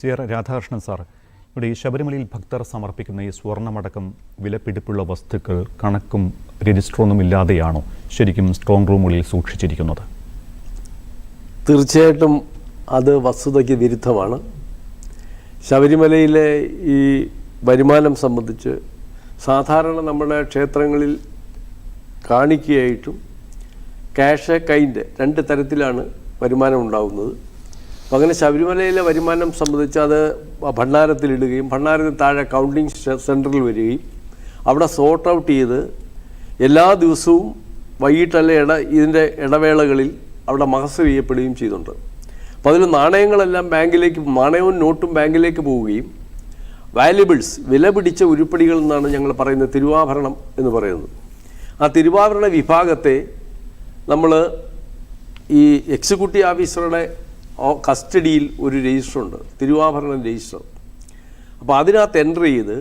C Radhakrishnan sir ഇവിടെ ഈ ശബരിമലയിൽ ഭക്തർ സമർപ്പിക്കുന്ന ഈ സ്വർണമടക്കം വിലപിടിപ്പുള്ള വസ്തുക്കൾ കണക്കും രജിസ്റ്ററൊന്നും ഇല്ലാതെയാണോ ശരിക്കും സ്ട്രോങ് റൂമുകളിൽ സൂക്ഷിച്ചിരിക്കുന്നത്? തീർച്ചയായിട്ടും അത് വസ്തുതയ്ക്ക് വിരുദ്ധമാണ്. ശബരിമലയിലെ ഈ വരുമാനം സംബന്ധിച്ച് സാധാരണ നമ്മുടെ ക്ഷേത്രങ്ങളിൽ കാണിക്കുകയായിട്ടും ക്യാഷ് കൈൻഡ് രണ്ട് തരത്തിലാണ് വരുമാനം ഉണ്ടാകുന്നത് അങ്ങനെ ശബരിമലയിലെ വരുമാനം സംബന്ധിച്ച് അത് ഭണ്ഡാരത്തിലിടുകയും ഭണ്ഡാരത്തിന് താഴെ കൗണ്ടിങ് സെന്ററിൽ വരികയും അവിടെ സോർട്ട് ഔട്ട് ചെയ്ത് എല്ലാ ദിവസവും വൈകിട്ടല്ല ഇട ഇതിന്റെ ഇടവേളകളിൽ അവിടെ മഹസർ ചെയ്യപ്പെടുകയും ചെയ്യുന്നുണ്ട് അപ്പോൾ അതിൽ നാണയങ്ങളെല്ലാം ബാങ്കിലേക്ക് നാണയവും നോട്ടും ബാങ്കിലേക്ക് പോവുകയും വാല്യുബിൾസ് വില പിടിച്ച ഉരുപ്പടികൾ എന്നാണ് ഞങ്ങൾ പറയുന്നത് തിരുവാഭരണം എന്ന് പറയുന്നത്. ആ തിരുവാഭരണ വിഭാഗത്തെ നമ്മൾ ഈ എക്സിക്യൂട്ടീവ് ഓഫീസറുടെ കസ്റ്റഡിയിൽ ഒരു രജിസ്റ്ററുണ്ട് തിരുവാഭരണ രജിസ്റ്റർ. അപ്പോൾ അതിനകത്ത് എന്റർ ചെയ്ത്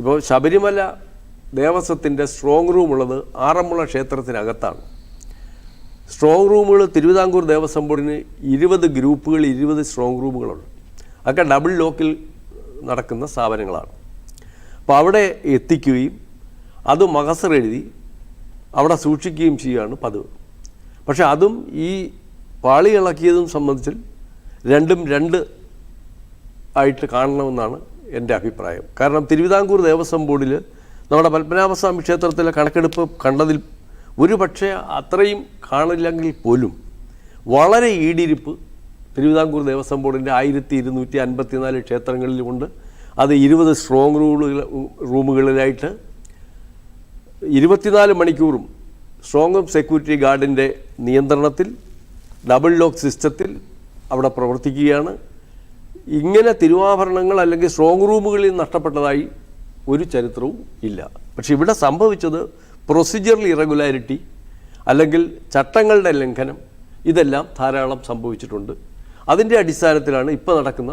ഇപ്പോൾ ശബരിമല ദേവസ്വത്തിന്റെ സ്ട്രോങ് റൂം ഉള്ളത് ആറന്മുള ക്ഷേത്രത്തിനകത്താണ്. സ്ട്രോങ് റൂമുകൾ തിരുവിതാംകൂർ ദേവസ്വം ബോർഡിന് ഇരുപത് ഗ്രൂപ്പുകൾ ഇരുപത് സ്ട്രോങ് റൂമുകളുണ്ട് അതൊക്കെ ഡബിൾ ലോക്കിൽ നടക്കുന്ന സ്ഥാപനങ്ങളാണ്. അപ്പോൾ അവിടെ എത്തിക്കുകയും അത് മഹസർ എഴുതി അവിടെ സൂക്ഷിക്കുകയും ചെയ്യുകയാണ് പതിവ്. പക്ഷേ അതും ഈ പാളി ഇളക്കിയതും സംബന്ധിച്ച് രണ്ടും രണ്ട് ആയിട്ട് കാണണമെന്നാണ് എന്റെ അഭിപ്രായം. കാരണം തിരുവിതാംകൂർ ദേവസ്വം ബോർഡിൽ നമ്മുടെ പത്മനാഭസ്വാമി ക്ഷേത്രത്തിലെ കണക്കെടുപ്പ് കണ്ടതിൽ ഒരു പക്ഷേ അത്രയും കാണില്ലെങ്കിൽ പോലും വളരെ ഈടിരിപ്പ് തിരുവിതാംകൂർ ദേവസ്വം ബോർഡിന്റെ ആയിരത്തി ഇരുന്നൂറ്റി അൻപത്തിനാല് ക്ഷേത്രങ്ങളിലുമുണ്ട് അത് ഇരുപത് സ്ട്രോങ് റൂമുകൾ റൂമുകളിലായിട്ട് ഇരുപത്തിനാല് മണിക്കൂറും സ്ട്രോങ് സെക്യൂരിറ്റി ഗാർഡിന്റെ നിയന്ത്രണത്തിൽ ഡബിൾ ലോക്ക് സിസ്റ്റത്തിൽ അവിടെ പ്രവർത്തിക്കുകയാണ്. ഇങ്ങനെ തിരുവാഭരണങ്ങൾ അല്ലെങ്കിൽ സ്ട്രോങ് റൂമുകളിൽ നഷ്ടപ്പെട്ടതായി ഒരു ചരിത്രവും ഇല്ല. പക്ഷെ ഇവിടെ സംഭവിച്ചത് പ്രൊസീജിയറൽ ഇറഗുലാരിറ്റി അല്ലെങ്കിൽ ചട്ടങ്ങളുടെ ലംഘനം ഇതെല്ലാം ധാരാളം സംഭവിച്ചിട്ടുണ്ട്. അതിന്റെ അടിസ്ഥാനത്തിലാണ് ഇപ്പോൾ നടക്കുന്ന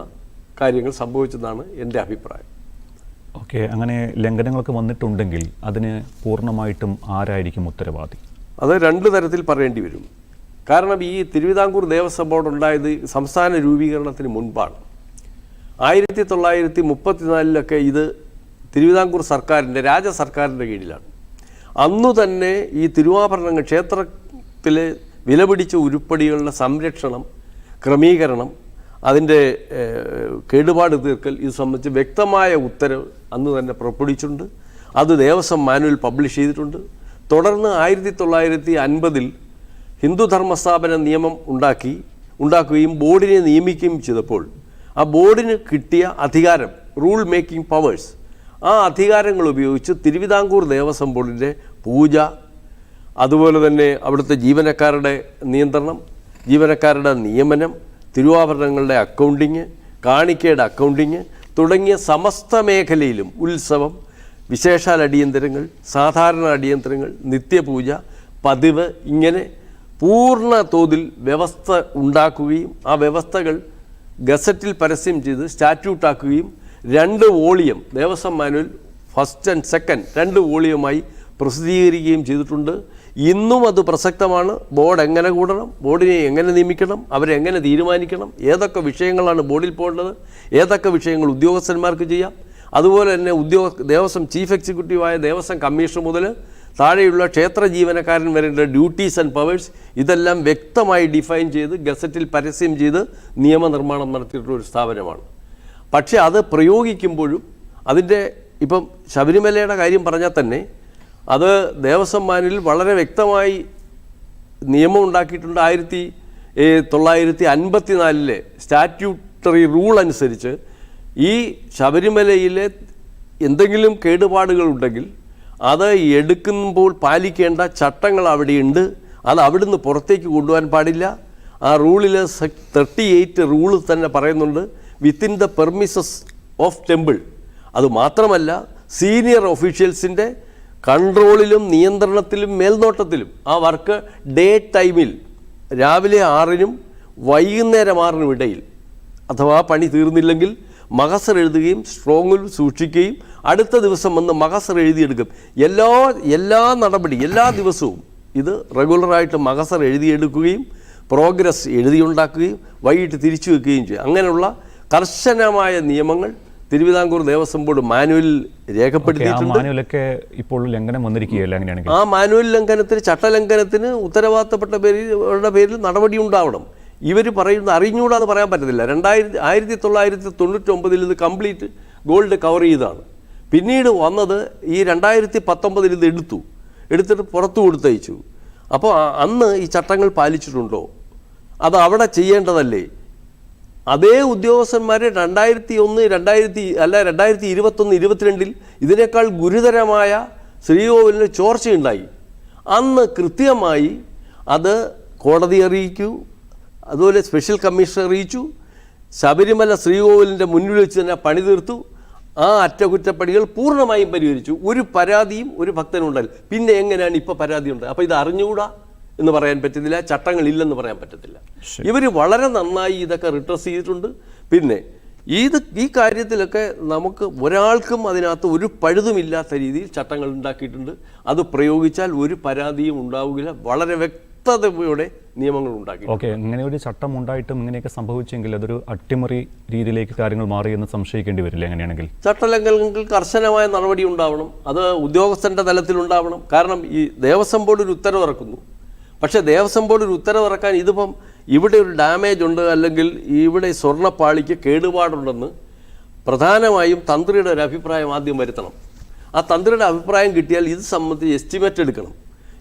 കാര്യങ്ങൾ സംഭവിച്ചതെന്നാണ് എന്റെ അഭിപ്രായം. ഓക്കെ അങ്ങനെ ലംഘനങ്ങളൊക്കെ വന്നിട്ടുണ്ടെങ്കിൽ അതിന് പൂർണമായിട്ടും ആരായിരിക്കും ഉത്തരവാദി? അത് രണ്ട് തരത്തിൽ പറയേണ്ടി വരും. കാരണം ഈ തിരുവിതാംകൂർ ദേവസ്വം ബോർഡ് ഉണ്ടായത് സംസ്ഥാന രൂപീകരണത്തിന് മുൻപാണ്. ആയിരത്തി തൊള്ളായിരത്തി മുപ്പത്തിനാലിലൊക്കെ ഇത് തിരുവിതാംകൂർ സർക്കാരിന്റെ രാജ സർക്കാരിന്റെ കീഴിലാണ്. അന്നു തന്നെ ഈ തിരുവാഭരണങ്ങൾ ക്ഷേത്രത്തിലെ വിലപിടിച്ച ഉരുപ്പടികളുടെ സംരക്ഷണം ക്രമീകരണം അതിന്റെ കേടുപാട് തീർക്കൽ ഇത് സംബന്ധിച്ച് വ്യക്തമായ ഉത്തരവ് അന്ന് തന്നെ പുറപ്പെടുവിച്ചിട്ടുണ്ട്. അത് ദേവസ്വം മാനുവൽ പബ്ലിഷ് ചെയ്തിട്ടുണ്ട്. തുടർന്ന് ആയിരത്തി തൊള്ളായിരത്തി അൻപതിൽ ഹിന്ദു ധർമ്മസ്ഥാപന നിയമം ഉണ്ടാക്കി ഉണ്ടാക്കുകയും ബോർഡിനെ നിയമിക്കുകയും ചെയ്തപ്പോൾ ആ ബോർഡിന് കിട്ടിയ അധികാരം റൂൾ മേക്കിംഗ് പവേഴ്സ് ആ അധികാരങ്ങൾ ഉപയോഗിച്ച് തിരുവിതാംകൂർ ദേവസ്വം ബോർഡിന്റെ പൂജ അതുപോലെ തന്നെ അവിടുത്തെ ജീവനക്കാരുടെ നിയന്ത്രണം ജീവനക്കാരുടെ നിയമനം തിരുവാഭരണങ്ങളുടെ അക്കൗണ്ടിങ് കാണിക്കയുടെ അക്കൗണ്ടിങ് തുടങ്ങിയ സമസ്ത മേഖലയിലും ഉത്സവം വിശേഷാൽ അടിയന്തരങ്ങൾ സാധാരണ അടിയന്തരങ്ങൾ നിത്യപൂജ പതിവ് ഇങ്ങനെ പൂർണ തോതിൽ വ്യവസ്ഥ ഉണ്ടാക്കുകയും ആ വ്യവസ്ഥകൾ ഗസറ്റിൽ പരസ്യം ചെയ്ത് സ്റ്റാറ്റ്യൂട്ടാക്കുകയും രണ്ട് volume Devaswom manual first and second രണ്ട് വോളിയമായി പ്രസിദ്ധീകരിക്കുകയും ചെയ്തിട്ടുണ്ട്. ഇന്നും അത് പ്രസക്തമാണ്. ബോർഡ് എങ്ങനെ കൂടണം? ബോർഡിനെ എങ്ങനെ നിയമിക്കണം? അവരെങ്ങനെ തീരുമാനിക്കണം? ഏതൊക്കെ വിഷയങ്ങളാണ് ബോർഡിൽ പോകേണ്ടത്? ഏതൊക്കെ വിഷയങ്ങൾ ഉദ്യോഗസ്ഥന്മാർക്ക് ചെയ്യാം? അതുപോലെ തന്നെ ഉദ്യോഗ ദേവസ്വം ചീഫ് എക്സിക്യൂട്ടീവായ ദേവസ്വം കമ്മീഷണർ മുതൽ താഴെയുള്ള ക്ഷേത്ര ജീവനക്കാരൻ വരേണ്ട ഡ്യൂട്ടീസ് ആൻഡ് പവേഴ്സ് ഇതെല്ലാം വ്യക്തമായി ഡിഫൈൻ ചെയ്ത് ഗസറ്റിൽ പരസ്യം ചെയ്ത് നിയമനിർമ്മാണം നടത്തിയിട്ടുള്ള ഒരു സ്ഥാപനമാണ്. പക്ഷേ അത് പ്രയോഗിക്കുമ്പോഴും അതിന്റെ ഇപ്പം ശബരിമലയുടെ കാര്യം പറഞ്ഞാൽ തന്നെ അത് ദേവസ്വം മാനിൽ വളരെ വ്യക്തമായി നിയമം ഉണ്ടാക്കിയിട്ടുണ്ട്. ആയിരത്തി തൊള്ളായിരത്തി അൻപത്തി നാലിലെ സ്റ്റാറ്റ്യൂട്ടറി റൂൾ അനുസരിച്ച് ഈ ശബരിമലയിലെ എന്തെങ്കിലും കേടുപാടുകൾ ഉണ്ടെങ്കിൽ അത് എടുക്കുമ്പോൾ പാലിക്കേണ്ട ചട്ടങ്ങൾ അവിടെയുണ്ട്. അത് അവിടുന്ന് പുറത്തേക്ക് കൊണ്ടുപോകാൻ പാടില്ല. ആ റൂളിൽ തേർട്ടി എയ്റ്റ് റൂൾ തന്നെ പറയുന്നുണ്ട്. Within the premises of temple അത് മാത്രമല്ല സീനിയർ ഒഫീഷ്യൽസിന്റെ കൺട്രോളിലും നിയന്ത്രണത്തിലും മേൽനോട്ടത്തിലും ആ വർക്ക് ഡേ ടൈമിൽ രാവിലെ ആറിനും വൈകുന്നേരം ആറിനും ഇടയിൽ. അഥവാ പണി തീർന്നില്ലെങ്കിൽ മഹസർ എഴുതുകയും സ്ട്രോങ്ങിൽ സൂക്ഷിക്കുകയും അടുത്ത ദിവസം വന്ന് മഹസർ എഴുതിയെടുക്കും. എല്ലാ എല്ലാ നടപടി എല്ലാ ദിവസവും ഇത് റെഗുലറായിട്ട് മഹസർ എഴുതിയെടുക്കുകയും പ്രോഗ്രസ് എഴുതിയുണ്ടാക്കുകയും വൈകിട്ട് തിരിച്ചു വെക്കുകയും ചെയ്യും. അങ്ങനെയുള്ള കർശനമായ നിയമങ്ങൾ തിരുവിതാംകൂർ ദേവസ്വം ബോർഡ് മാനുവലിൽ രേഖപ്പെടുത്തിയിട്ടുണ്ട്. മാനുവലൊക്കെ ഇപ്പോൾ ലംഘനം വന്നിരിക്കുകയല്ല അങ്ങനെയാണെങ്കിൽ? ആ മാനുവൽ ലംഘനത്തിന് ചട്ടലംഘനത്തിന് ഉത്തരവാദിത്തപ്പെട്ട അവരുടെ പേരിൽ നടപടി ഉണ്ടാവണം. ഇവർ പറയുന്ന അറിഞ്ഞുകൂടാന്ന് പറയാൻ പറ്റത്തില്ല. രണ്ടായിരത്തി ആയിരത്തി തൊള്ളായിരത്തി തൊണ്ണൂറ്റൊമ്പതിൽ ഇത് കംപ്ലീറ്റ് ഗോൾഡ് കവർ ചെയ്താണ് പിന്നീട് വന്നത് ഈ രണ്ടായിരത്തി പത്തൊമ്പതിൽ ഇത് എടുത്തു. എടുത്തിട്ട് പുറത്തു കൊടുത്തയച്ചു. അപ്പോൾ അന്ന് ഈ ചട്ടങ്ങൾ പാലിച്ചിട്ടുണ്ടോ? അത് അവിടെ ചെയ്യേണ്ടതല്ലേ? അതേ ഉദ്യോഗസ്ഥന്മാർ രണ്ടായിരത്തി ഒന്ന് രണ്ടായിരത്തി അല്ല രണ്ടായിരത്തി ഇരുപത്തൊന്ന് ഇരുപത്തിരണ്ടിൽ ഇതിനേക്കാൾ ഗുരുതരമായ ശ്രീകോവിലിന് ചോർച്ചയുണ്ടായി. അന്ന് കൃത്യമായി അത് കോടതി അറിയിക്കൂ അതുപോലെ സ്പെഷ്യൽ കമ്മീഷൻ അറിയിച്ചു ശബരിമല ശ്രീകോവിലിന്റെ മുന്നിൽ വെച്ച് തന്നെ പണി തീർത്തു ആ അറ്റകുറ്റപ്പണികൾ പൂർണമായും പരിഹരിച്ചു. ഒരു പരാതിയും ഒരു ഭക്തനുണ്ടല്ല പിന്നെ എങ്ങനെയാണ് ഇപ്പോൾ പരാതി ഉണ്ട് അപ്പോൾ ഇത് അറിഞ്ഞുകൂടാ എന്ന് പറയാൻ പറ്റത്തില്ല. ചട്ടങ്ങളില്ലെന്ന് പറയാൻ പറ്റത്തില്ല. ഇവർ വളരെ നന്നായി ഇതൊക്കെ റിട്രസ് ചെയ്തിട്ടുണ്ട്. പിന്നെ ഇത് ഈ കാര്യത്തിലൊക്കെ നമുക്ക് ഒരാൾക്കും അതിനകത്ത് ഒരു പഴുതുമില്ലാത്ത രീതിയിൽ ചട്ടങ്ങൾ ഉണ്ടാക്കിയിട്ടുണ്ട്. അത് പ്രയോഗിച്ചാൽ ഒരു പരാതിയും ഉണ്ടാവുകയില്ല. വളരെ വ്യക്തതയോടെ നിയമങ്ങൾ ഉണ്ടാക്കി ഓക്കെ ഇങ്ങനെ ഒരു ചട്ടം ഉണ്ടായിട്ടും ഇങ്ങനെയൊക്കെ സംഭവിച്ചെങ്കിൽ അതൊരു അട്ടിമറി രീതിയിലേക്ക് കാര്യങ്ങൾ മാറി എന്ന് സംശയിക്കേണ്ടി വരില്ല എങ്ങനെയാണെങ്കിൽ ചട്ടലംഘനങ്ങൾക്ക് കർശനമായ നടപടി ഉണ്ടാവണം. അത് ഉദ്യോഗസ്ഥന്റെ തലത്തിൽ ഉണ്ടാവണം. കാരണം ഈ ദേവസ്വം ബോർഡ് ഒരു ഉത്തരവ് ഇറക്കുന്നു. പക്ഷേ ദേവസ്വം ബോർഡ് ഒരു ഉത്തരവ് ഇറക്കാൻ ഇതിപ്പം ഇവിടെ ഒരു ഡാമേജ് ഉണ്ട് അല്ലെങ്കിൽ ഇവിടെ സ്വർണപ്പാളിക്ക് കേടുപാടുണ്ടെന്ന് പ്രധാനമായും തന്ത്രിയുടെ ഒരു അഭിപ്രായം ആദ്യം വരുത്തണം. ആ തന്ത്രിയുടെ അഭിപ്രായം കിട്ടിയാൽ ഇത് സംബന്ധിച്ച് എസ്റ്റിമേറ്റ് എടുക്കണം.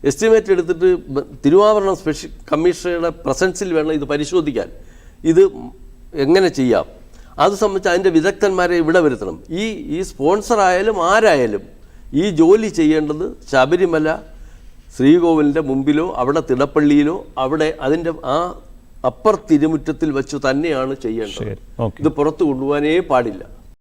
എസ്റ്റിമേറ്റ് എടുത്തിട്ട് തിരുവാഭരണം സ്പെഷ്യൽ കമ്മീഷണറുടെ പ്രസൻസിൽ വേണം ഇത് പരിശോധിക്കാൻ. ഇത് എങ്ങനെ ചെയ്യാം? അത് സംബന്ധിച്ച് അതിന്റെ വിദഗ്ധന്മാരെ ഇവിടെ വരുത്തണം. ഈ ഈ സ്പോൺസർ ആയാലും ആരായാലും ഈ ജോലി ചെയ്യേണ്ടത് ശബരിമല ശ്രീകോവിലിന്റെ മുമ്പിലോ അവിടെ തിടപ്പള്ളിയിലോ അവിടെ അതിന്റെ ആ അപ്പർ തിരുമുറ്റത്തിൽ വെച്ച് തന്നെയാണ് ചെയ്യേണ്ടത്. ഇത് പുറത്തു കൊണ്ടുപോകാനേ പാടില്ല.